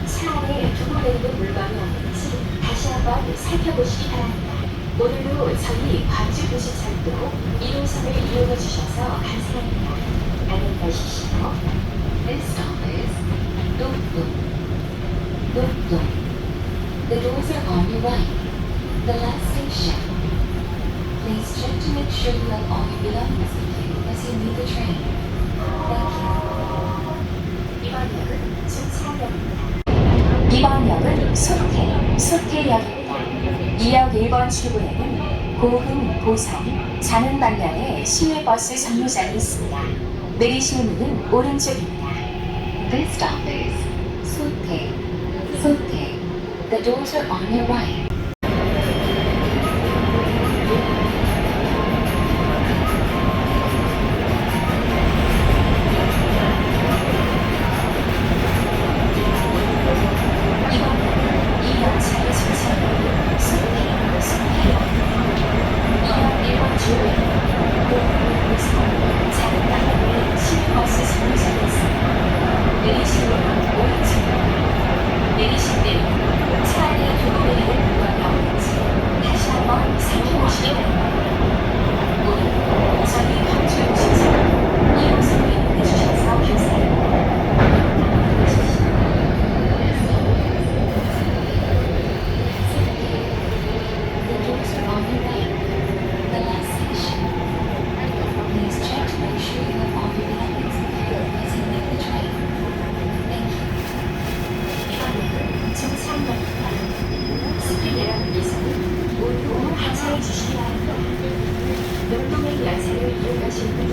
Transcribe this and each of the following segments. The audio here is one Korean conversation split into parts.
때는 차 안에 두고 내리는 물건이 없는지 다시 한번 살펴보시기 바랍니다. 오늘도 저희 광주도시철도 1호선을 이용해 주셔서 감사합니다. 안녕히 가십시오. This stop is 녹동, 녹동. The doors are on your right. The last station. Please check to make sure you have all your belongings with you as you leave the train. Thank you. 이번 역은 중차역입니다. 이번 역은 소태, 소태역입니다. 2역 1번 출구에는 고흥, 보성, 장흥 방면에 시외버스 정류장이 있습니다. 내리시는 문은 오른쪽입니다. This stop is 소태, 소태. The doors are on your right. 이번 이 열차의 주차역은 숲이에요, 숲이에요. 이번 1번 출구에 고흥, 작은 방면에 시외버스 정류장이 있습니다. 내리시는 오른쪽입니다. 내리실 때는 차 안에 두고 내리는 물건이 없는지 다시 한번 살펴보시기 바랍니다. 오늘 저희 광주 오시죠. 이 모습을 이용해 주셔서 감사합니다. 안녕히 가십시오. The doors are on your right. The last station. Please check to make sure you have all your belongings with you as you leave the train. Thank you. 이번에는 정상역입니다. 스키 내려분께서는 모두 하차해 주시기 바랍니다. 녹동행 열차를 이용하실 분은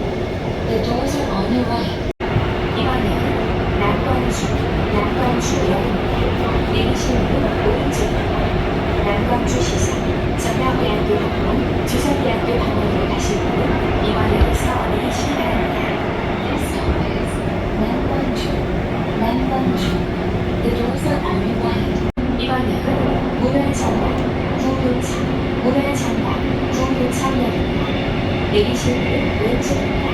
이번에는 남광주, 남광주역입니다. 내리시는 분은 왼쪽입니다.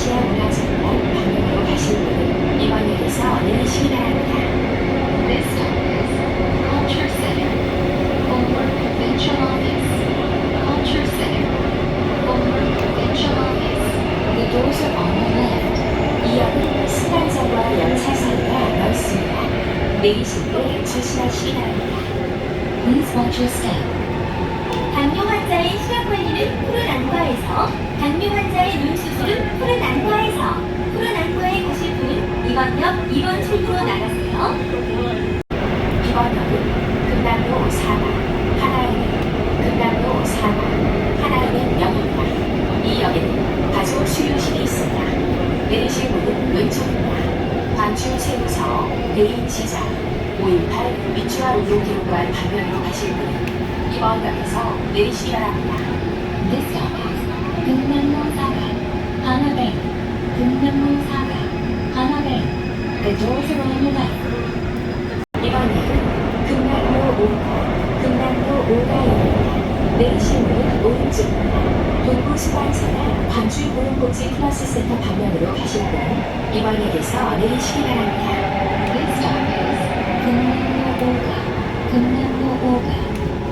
국민아시아 문화전당 방면으로 가실 분은 이번 역에서 내리시기 바랍니다. This stop is Culture Center, Homework Convention Office. Culture Center, Homework Convention Office. The doors are on your left. 이 역은 승강장과 열차 사이가 넓습니다. 내리실 때 조심하시기 바랍니다. Please watch your step. 당뇨 환자의 시각 관리는 푸른 안과에서, 당뇨 환자의 눈 수술은 푸른 안과에서, 푸른 안과에 가실 분은 이번 역 2번 출구로 나가세요. 이번 역은 금남로 사마, 하나에는 금남로 사마, 하나에는 역입니다. 이 역에는 가족 수료실이 있습니다. 내리실 문은 왼쪽입니다. 광주 세무서, 대인시장, 518 미추홀 의료기록관 방면으로 가실 분은 이번 역에서 내리시기 바랍니다. This stop is 금남로 사가, 하나뱅, 금남로 사가, 하나뱅. The doors are on your left. 이번 역은 금남로 5가, 금남로 5가입니다. 내리실 문은 오른쪽입니다. 동부 수방사나 광주보건복지 플러스 센터 방면으로 가실 분은 이번 역에서 내리시기 바랍니다. This stop is 금남로 5가, 금남로 5가.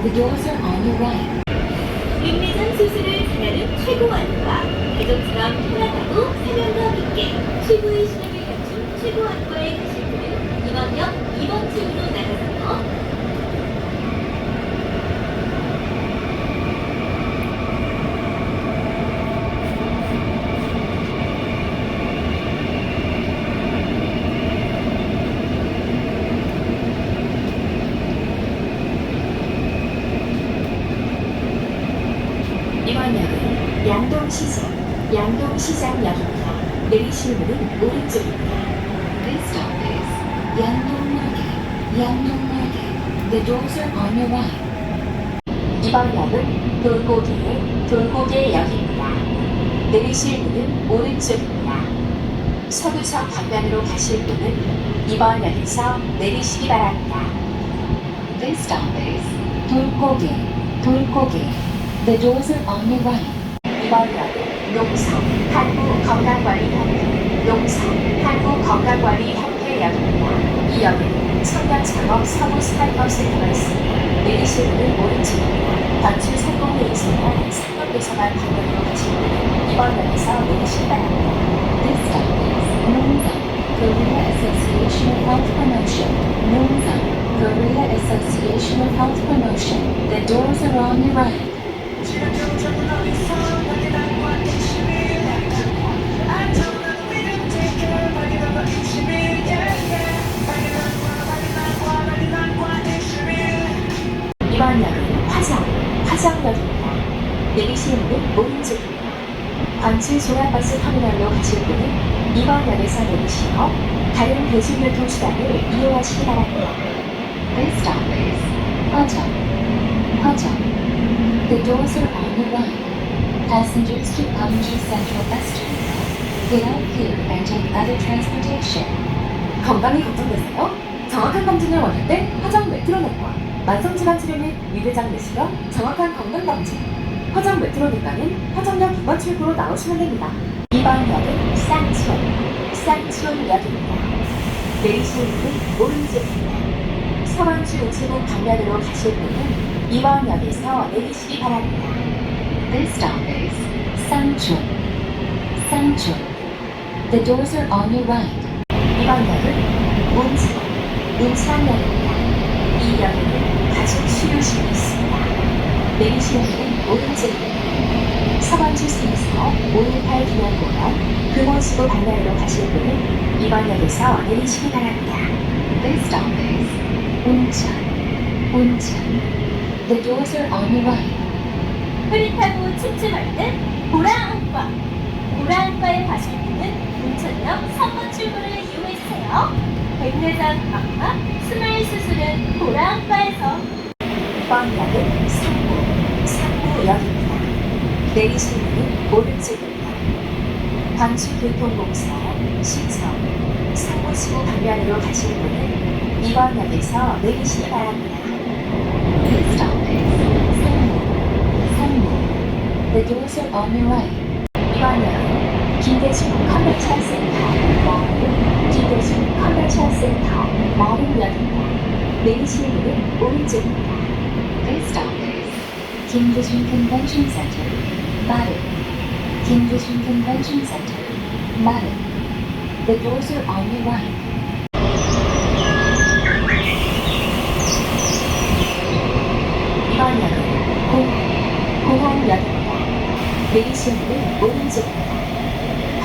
The doors are on your right. 윤리상 수술을 잘하는 최고 안과, 가족처럼 편안하고 사명감 있게 최고의 신앙을 갖춘 최고 안과에 가실 분은 이번 역 2번 출구로 나가세요. 양동시장, 양동시장역입니다. 내리실 문은 오른쪽입니다. Yangnam Market. The doors are on your right. 이번 역은 돌고개의 돌고개 역입니다. 내리실 문은 오른쪽입니다. 서구석 방면으로 가실 분은 이번 역에서 내리시기 바랍니다. This stop is 돌고개. 돌고개. The doors are on your right. 이번 역은 농성 한국 건강관리협회 농성 한국 건강관리협회 역입니다. 이 역에는 청년 창업 서구 스타트업 센터가 있습니다. 내리실 문은 오른쪽입니다. 건축 상공회의소나 상업도서관 방면으로 가실 분은 이번 역에서 내리시기 바랍니다. This stop is Nongsan. Korea Association of Health Promotion. Nongsan. Korea Association of Health Promotion. The doors are on your right. 화정역입니다. 내리실 문은 오른쪽입니다. 광주 종합버스 터미널로 가실 분은 이번 역에서 내리시고 다른 대중교통 수단을 이용하시기 바랍니다. This stop is Hwajong. Hwajong. The doors are on your right. Passengers to Gwangju Central Bus Terminal. Out here and take other transportation. 건강이 걱정되세요? 정확한 검진을 원할 때 화정 메트로넷과 만성질환 치료 및 위대장 내시경 정확한 건강검진 화정 메트로넷과는 화정역 2번 출구로 나오시면 됩니다. 이번 역은 쌍촌, 쌍촌역입니다. 내리실 문은 오른쪽입니다. 서원주 우체국 방면으로 가실 분은 이번 역에서 내리시기 바랍니다. This stop is Sangchun. Sangchun. The doors are on your right. 이번 역은 운천, 운천역입니다. 이 역에 는 가족 수료실이 있습니다. 오른쪽입니다. 서원주 세에서 518 기념공원 금호지구 방면으로 가실 분은 이번 역에서 내리시기 바랍니다. This stop is Uncheon. Uncheon. The doors are on your right. 흐릿하고 침침할 때 보라안과 보라안과에 가실 분은 문천역 3번 출구를 이용해주세요. 백내장 안과 스마일 수술은 보라안과에서 이번 역은 상무, 상무역입니다. 내리실 문은 오른쪽입니다. 광주교통공사, 시청, 상무지구 방면으로 가실 분은 이번 역에서 내리시기 바랍니다. The doors are on your right. 이번 역은 김대중 컨벤션 센터 김대중 컨벤션 센터 마을역입니다. 내리실 문은 오른쪽입니다. This stop is Kim Dae-jung Convention Center. Marin. Kim Dae-jung Convention Center. Marin. The doors are on your right. 이번 역은 공, 공항역입니다. 내리실 문은 오른쪽입니다.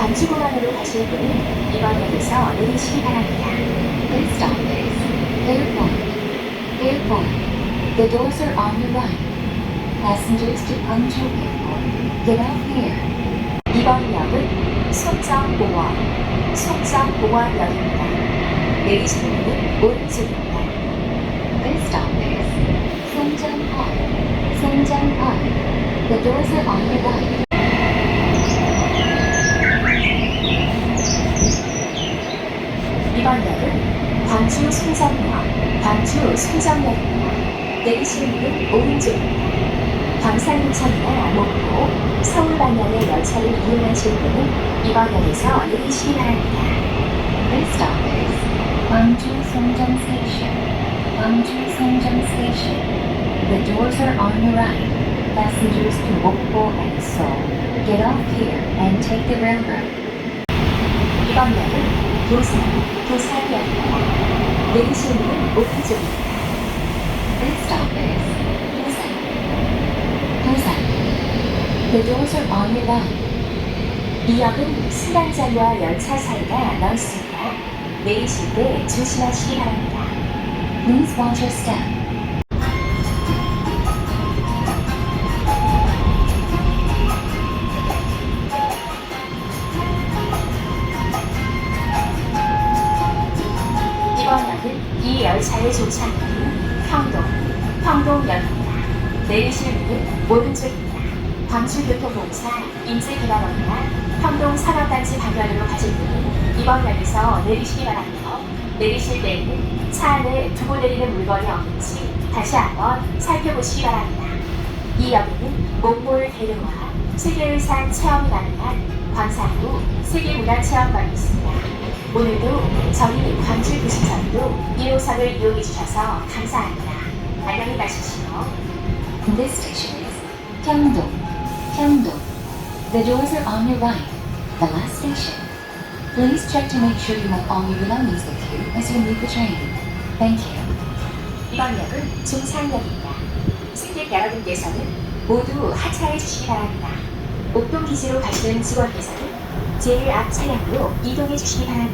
광주공항으로 가실 분은 이번 역에서 내리시기 바랍니다. This stop is Airport. Airport. The doors are on your right. Passengers to Gwangju Airport. Get off here. 이번 역은 송정공원, 송정공원역입니다. 내리실 문은 오른쪽입니다. This stop is Songjiang Park. Songjiang Park. The doors are on your right. 이번 역은 광주 송정역, 광주 송정역입니다. 내리실 문은 오른쪽입니다. 광산구청이나 목포, 서울 방향의 열차를 이용하실 분은 이번 역에서 내리시기 바랍니다. This stop is Gwangju Songjang Station. Gwangju Songjang Station. The doors are on your right. Passengers to Mokpo and Seoul. Get off here and take the railroad. 이번 역은 도산, 도산역입니다. 문은 오른쪽입니다. This stop is doors are on your right. 이 역은 승강장과 열차 사이가 넓습니다. 내리실 때 조심하시기 바랍니다. Please watch your step. 나의 조찬이 평동, 평동역입니다. 내리실문 오른쪽입니다. 광주교통공사 인제개발원이나 평동 산업단지 방향으로 가실 분은 이번 역에서 내리시기 바랍니다. 내리실 때에는 차 안에 두고 내리는 물건이 없는지 다시 한번 살펴보시기 바랍니다. 이 역에는 몽골 대륙과 세계유산 체험이 가능한 광산구 세계문화체험관이 있습니다. 오늘도 저희 광주 구시선도 1호선을 이용해 주셔서 감사합니다. 안녕히 가십시오. This station is Gyeongdong. Gyeongdong. The doors are on your right. The last station. Please check to make sure you have all your belongings with you as you leave the train. Thank you. 이번 역은 중산역입니다. 승객 여러분께서는 모두 하차해 주시기 바랍니다. 옥동 기지로 가시는 직원께서는 제일 앞 차량으로 이동해 주시기 바랍니다.